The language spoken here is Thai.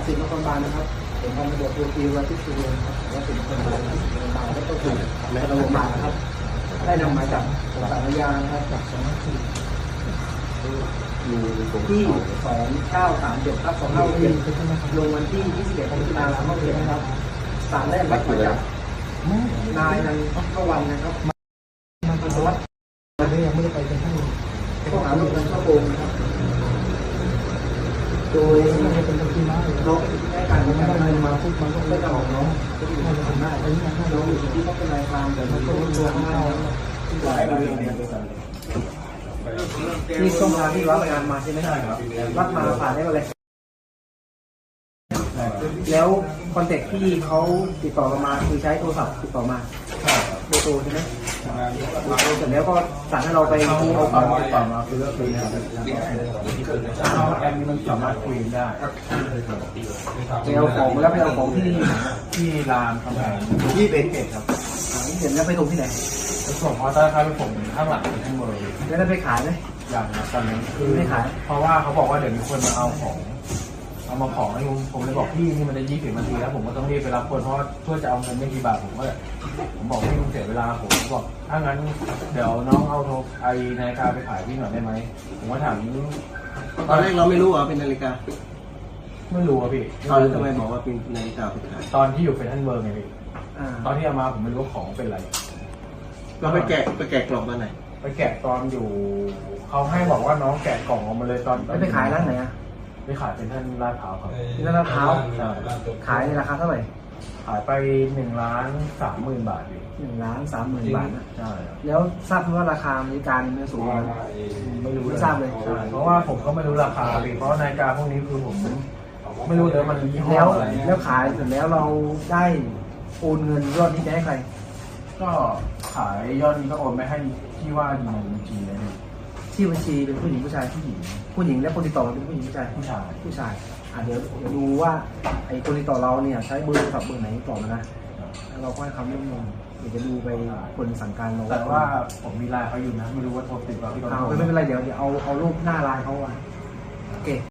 จากสิบนครบาลนะครับเป็นพันตำรวจโทตีวัชิสุวรรณครับและสิบนครบาลนะครับโรงพยาบาลแล้วก็ถูกและโรงพยาบาลนะครับ ได้นำหมายจับของสารยานะครับจากสำนักสืบที่สองเก้าสามเจ็ดทับสองเก้าเจ็ดลงวันที่ยี่สิบเอ็ดพฤศจิกายนสองพันห้าร้อยนะครับศาลได้รับหมายจับนายนันทวันนะครับมันเป็นวัดยังไม่ได้ไปเป็นท่านข้อหาร่วมกันช่อโกงนะครับ โดยเป็นคนที่มาเลยน้องให้การผมในไม่การได้เงินมามาปุ๊บมันก็ไม่ได้ออกกน้น้อองงก็มีความหน้าอันนี้นะน้องอยู่ที่พัฒนายความแต่มันก็รวมมาหลายเรื่องนี่ช่องทางที่รับงานมาใช่ไหมครับรับมาผ่านได้อะไรแล้วคอนแทคที่เขาติดต่อมาคือใช้โทรศัพท์ติดต่อมา โดยโทรใช่ไหมโดยโทรเสร็จแล้วก็สั่งให้เราไปเอาของติดต่อมาคือก็คือเอาแอปนี้มันสามารถคุยได้ไปเอาของมาแล้วไปเอาของที่ที่รามคำแหงที่เป็นเอ็ดครับเห็นแล้วไปส่งที่ไหนส่งพราะถ้าถ้าเป็นผมข้างหลังเป็นข้างบนแล้วได้ไปขายไหมอย่างนะตอนนั้นคือไม่ขาย เพราะว่าเขาบอกว่าเดี๋ยวมีคนมาเอาของ เอามาของให้ผมผมเลยบอกพี่นี่มันจะยี่สิบนาทีแล้วผมก็ต้องรีบไปรับคนเพราะว่าเพื่อจะเอาเงินไม่กี่บาทผมก็เลยผมบอกพี่ลุงเสียเวลาผมบอกถ้างั้นเดี๋ยวน้องเอาโทรไอ้นาฬิกาไปขายพี่หน่อยได้ไหมผมก็ถามตอนแรกเราไม่รู้ว่าเป็นนาฬิกาไม่รู้อะพี่ตอนนั้นทำไมบอกว่าเป็นนาฬิกาไปขายตอนที่อยู่เฟนทันเบิร์กไงพี่อ่าตอนที่เอามาผมไม่รู้ว่าของเป็นอะไรเราไปแกะไปแกะกล่องมาไหนไปแกะตอนอยู่เขาให้บอกว่าน้องแกะกล่องออกมาเลยตอนแล้วไปขายร้านไหนอะ ไปขายเป็นท่านลาดพร้าวครับ ที่ร้านลาดพร้าว ใช่ ขายในราคาเท่าไหร่ขายไปหนึ่งล้านสามหมื่นบาทพี่หนึ่งล้านสามหมื่นบาทนะใช่ครับแล้วทราบไหมว่าราคาบริการมันสูงไหม ไม่รู้ไม่ทราบเลย ใช่เพราะว่าผมก็ไม่รู้ราคาพี่เพราะนาฬิกาพวกนี้คือผม ไม่รู้เลยมันยี่ห้อแล้วอะไรแล้วขายเสร็จแล้วเราได้โอนเงินยอดนี้ไปให้ใคร ก็ขายยอดนี้ก็โอนไปให้ที่ว่าอยู่ในบัญชีเลยพี่ ที่บัญชีเป็นผู้หญิงผู้ชายผู้หญิงผู้หญิงและคนติดต่อเราเป็นผู้หญิงผู้ชายผู้ชายผู้ชายอะเดี๋ยวเดี๋ยวดูว่าไอ้คนติดต่อเราเนี่ยใช้เบอร์โทรศัพท์เบอร์ไหนติดต่อมานะแล้วเราก็ให้คำร่วมมือเดี๋ยวจะดูไปคนสั่งการเราแต่ว่าผมมีไลน์เขาอยู่นะ ไม่รู้ว่าโทรติดต่อพี่เอาไม่เป็นไรเดี๋ยวเดี๋ยวเอาเอารูปหน้าไลน์เขาอะโอเค